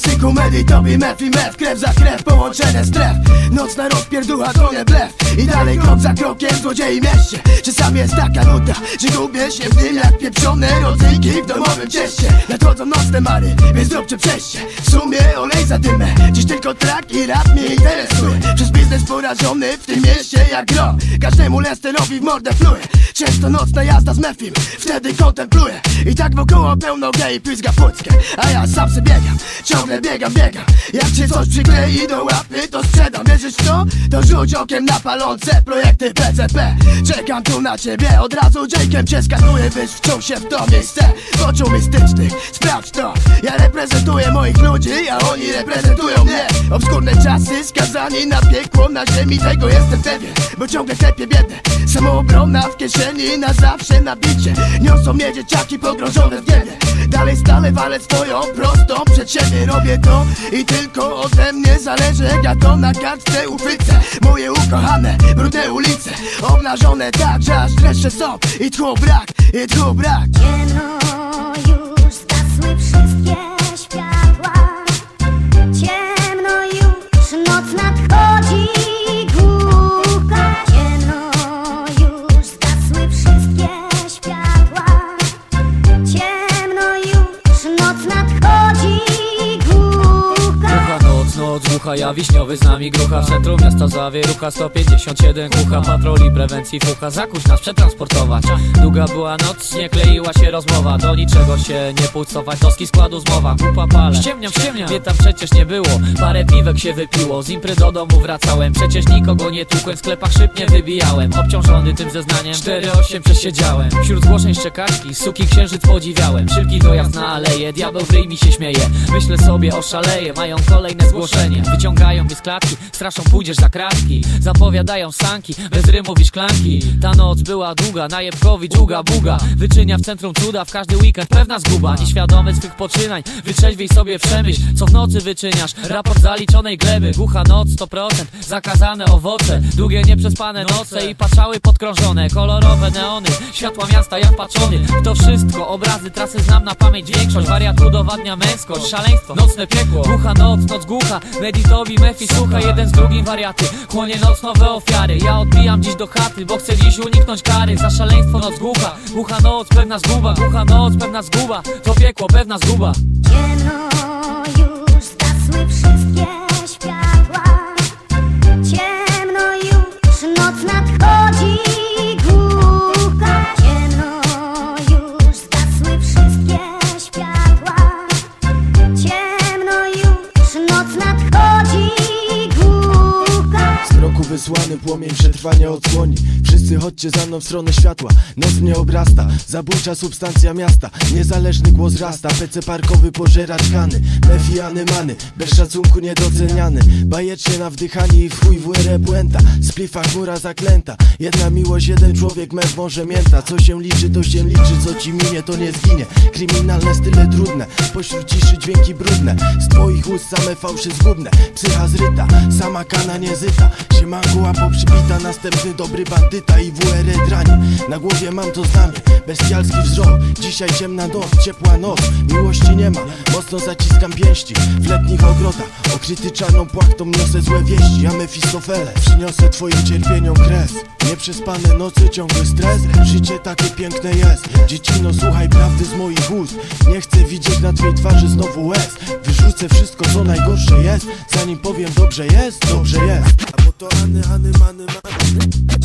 pejacy komedii Tobie mef i mef, krew za krew, połączone stref. Nocna rozpierducha to nie blef. I dalej krok za krokiem złodziei mieście. Czasami jest taka nuda, że gubię się w tym jak pieprzone rodzynki w domowym cieście. Nadchodzą nocne mary, więc zróbcie przejście. W sumie olej za dymę, dziś tylko trak i rap mnie interesuje. Przez biznes porażony w tym mieście jak gro Każdemu Lesterowi w mordę pluje Często nocna jazda z mefim, wtedy kontempluję I tak wokoło pełno gej pizga płyckę A ja sam sobie biegam, ciągle biegam, biegam. Jak się coś przyklei do łapy to sprzedam. Wierzysz w to? To rzuć okiem na palące projekty PCP Czekam tu na ciebie, od razu Jake'em cię skanuję Byś wczuł się w to miejsce. Oczu mistycznych, sprawdź to. Ja reprezentuję moich ludzi, a oni reprezentują mnie Obskurne czasy, skazani na piekło Na ziemi, tego jestem pewien. Bo ciągle klepię biedę Samoobrona w kieszeni, na zawsze na bicie. Niosą mnie dzieciaki pogrążone w niebie Dalej stale walę swoją prostą przed siebie. Robię to i tylko ode mnie zależy ja to na kartce uchwycę. Moje ukochane, brudne ulice Obnażone tak, że aż dreszcze są. I tchu brak, i tchu brak głucha ja wiśniowy z nami grucha. W centrum miasta zawierucha 157 kucha. Patroli prewencji fucha, zakuć nas przetransportować. Długa była noc, nie kleiła się rozmowa. Do niczego się nie pucować, noski składu zmowa. Kupa pale, ściemniam, ściemniam, mnie tam przecież nie było. Parę piwek się wypiło, z impry do domu wracałem. Przecież nikogo nie tłukłem, w sklepach szyb nie wybijałem. Obciążony tym zeznaniem, 4-8 przesiedziałem. Wśród zgłoszeń szczekaczki, suki księżyc podziwiałem. Szybki dojazd na aleję, diabeł w ryj mi się śmieje. Myślę sobie, oszaleję, mają kolejne zgłoszenie Wyciągają mnie z klatki, straszą pójdziesz za kratki. Zapowiadają sanki, bez rymów i szklanki Ta noc była długa, najebkowi długa buga. Wyczynia w centrum cuda, w każdy weekend pewna zguba. Nieświadomy swych poczynań, wytrzeźwiej sobie przemyśl Co w nocy wyczyniasz, raport zaliczonej gleby Głucha noc 100%, zakazane owoce Długie nieprzespane noce i patrzały podkrążone Kolorowe neony, światła miasta jak paczony. To wszystko, obrazy, trasy znam na pamięć. Większość wariat udowadnia męskość, szaleństwo, nocne piekło. Głucha noc, noc głucha, meditowi, mefi Jeden z drugim wariaty, chłonie noc nowe ofiary. Ja odbijam dziś do chaty, bo chcę dziś uniknąć kary. Za szaleństwo noc głucha, głucha noc, pewna zguba. Głucha noc, pewna zguba, to piekło, pewna zguba. Ciemno wysłany płomień przetrwania odsłoni Wszyscy chodźcie za mną w stronę światła. Noc mnie obrasta, zabójcza substancja miasta. Niezależny głos rasta, PC parkowy pożera tkany Mefiany many, bez szacunku niedoceniany. Bajecznie na wdychanie i w chuj WR błęta Splifa chmura zaklęta. Jedna miłość, jeden człowiek, mew może mięta. Co się liczy, to się liczy, co ci minie, to nie zginie. Kryminalne style trudne, pośród ciszy dźwięki brudne. Z twoich ust same fałszy zgubne. Psycha zryta, sama kana niezyta Siemanko, a poprzybita, następny dobry bandyta i WR dranie Na głowie mam to znamie, bestialski wzrok. Dzisiaj ciemna noc, ciepła noc, miłości nie ma. Mocno zaciskam pięści w letnich ogrodach. Okryty czarną płachtą niosę złe wieści Ja Mefistofele, przyniosę twoim cierpieniom kres. Nieprzespane noce, ciągły stres. Życie takie piękne jest. Dziecino, słuchaj prawdy z moich ust. Nie chcę widzieć na twej twarzy znowu łez. Wyrzucę wszystko co najgorsze jest. Zanim powiem dobrze jest, dobrze jest to Any, Any, Many, Many Ciemno